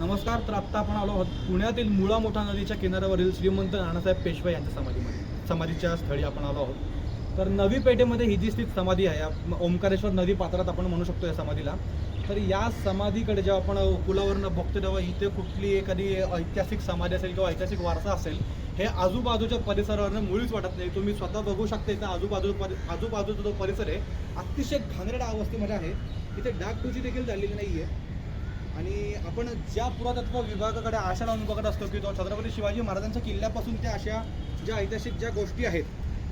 नमस्कार तर आत्ता आपण आलो आहोत पुण्यातील मुळा मोठा नदीच्या किनाऱ्यावरील श्रीमंत नानासाहेब पेशवे यांच्या समाधीमध्ये. समाधीच्या स्थळी आपण आलो आहोत. तर नवी पेठेमध्ये ही जी स्थित समाधी आहे ओंकारेश्वर नदी पात्रात आपण म्हणू शकतो या समाधीला. तर या समाधीकडे जेव्हा आपण पुलावरनं बघतो तेव्हा इथे कुठली एखादी ऐतिहासिक समाधी असेल किंवा ऐतिहासिक वारसा असेल हे आजूबाजूच्या परिसरावरनं मुळीच वाटत नाही. तुम्ही स्वतः बघू शकता इथं आजूबाजू परि आजूबाजूचा जो परिसर आहे अतिशय घाणेरड्या अवस्थेमध्ये आहे. इथे डागडुजी देखील झालेली नाही आहे आणि आपण ज्या पुरातत्व विभागाकडे आशा लावून बघत असतो की तो छत्रपती शिवाजी महाराजांच्या किल्ल्यापासून त्या अशा ज्या ऐतिहासिक ज्या गोष्टी आहेत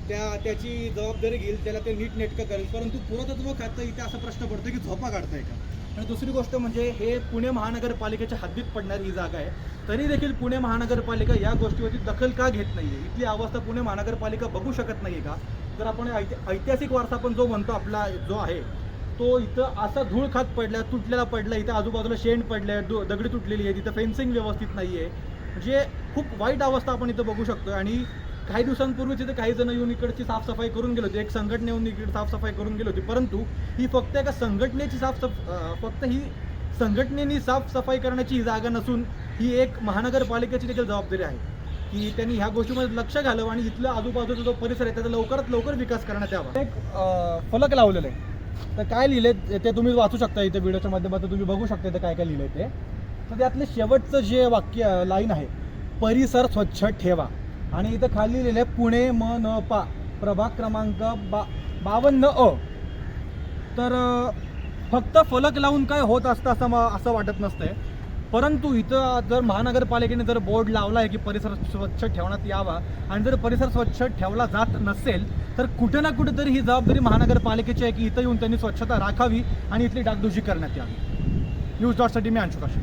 त्या त्याची जबाबदारी घेईल त्याला ते नीट नेटकं करेल. परंतु पुरातत्व खातं इथे असा प्रश्न पडतो की झोपा काढताय का? आणि दुसरी गोष्ट म्हणजे हे पुणे महानगरपालिकेच्या हद्दीत पडणारी ही जागा आहे. तरी देखील पुणे महानगरपालिका या गोष्टीवरती दखल का घेत नाही आहे इथली अवस्था पुणे महानगरपालिका बघू शकत नाही का? तर आपण ऐति- ऐतिहासिक वारसा आपण जो म्हणतो आपला जो आहे तो इथं असा धूळ खात पडला तुटलेला पडला इथं आजूबाजूला शेण पडले दु- दगडी तुटलेली आहे तिथं फेन्सिंग व्यवस्थित नाही आहे म्हणजे खूप वाईट अवस्था आपण इथं बघू शकतो आणि काही दिवसांपूर्वी तिथे काही जण येऊन इकडची साफसफाई करून गेले होते. एक संघटना येऊन इकडे साफसफाई करून गेली होती. परंतु ही फक्त एका संघटनेची साफसफ फक्त ही संघटनेनी साफसफाई करण्याची ही जागा नसून ही एक महानगरपालिकेची देखील जबाबदारी आहे. की त्यांनी ह्या गोष्टीमध्ये लक्ष घालावं आणि इथलं आजूबाजूचा जो परिसर आहे त्याचा लवकरात लवकर विकास करण्यात यावा. एक फलक लावलेला आहे. तर काय लिहिलंय ते तुम्ही वाचू शकता इथे व्हिडिओच्या माध्यमातून. तुम्ही बघू शकता इथे काय काय लिहिलंय ते. तर त्यातले शेवटचं जे वाक्य लाईन आहे परिसर स्वच्छ ठेवा. आणि इथं खाली लिहिलं आहे पुणे म न पा प्रभाग क्रमांक बा बावन्न अ. तर फक्त फलक लावून काय होत असतं असं असं वाटत नसतंय. परंतु इथं जर महानगरपालिकेने जर बोर्ड लावला आहे की परिसर स्वच्छ ठेवण्यात यावा आणि जर परिसर स्वच्छ ठेवला जात नसेल तर कुठे ना कुठेतरी ही जबाबदारी महानगरपालिकेची आहे की इथं येऊन त्यांनी स्वच्छता राखावी आणि इथली डागडुजी करण्यात यावी. न्यूज डॉटसाठी मी अंशुकाशी